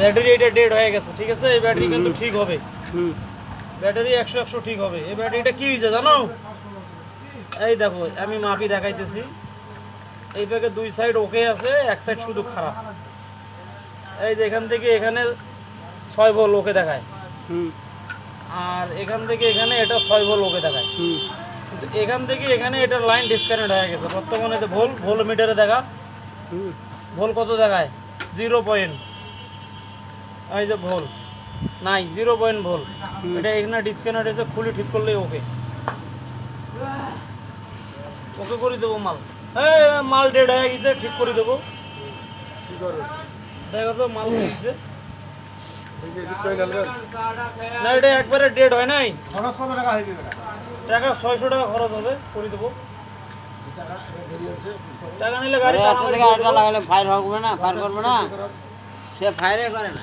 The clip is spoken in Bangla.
ব্যাটারি এটা ডেড হয়ে গেছে ঠিক আছে? এই ব্যাটারি কিন্তু ঠিক হবে। হুম। ব্যাটারি একশো একশো ঠিক হবে। এই ব্যাটারিটা কি হয়েছে জানো? এই দেখো আমি মাপি দেখাইতেছি। এই প্যাকে দুই সাইড ওকে আছে এক সাইড শুধু খারাপ। এই যে এখান থেকে এখানে ছয় ভোল ওকে দেখায়। হুম। আর এখান থেকে এখানে এটা ছয় ভোল ওকে দেখায়। হুম। এখান থেকে এখানে এটা লাইন ডিসকানেক্ট হয়ে গেছে। বর্তমানে ভোল ভোল মিটারে দেখা। হুম। ভোল কত দেখায়? জিরো পয়েন্ট এই যে ভোল। নাই জিরো পয়েন্ট ভোল। এটা এখানে ডিসকানেক্ট হয়েছে খুলে ঠিক করলেই ওকে। ওকে করে দেবো মাল। এই মাল ডেড হয়ে গেছে ঠিক করে দেবো। কি দেখো তো মাল হচ্ছে এই যে কই ডালবেন না এটা একবারে ডেড হয় নাই। খরচ কত টাকা ছয়শো টাকা খরচ হবে করে দেবো। টাকা নিলে গাড়ি থেকে করে লাগালে ফায়ার করবে না ফায়ার করবে না। সে ফায়ারে করে না।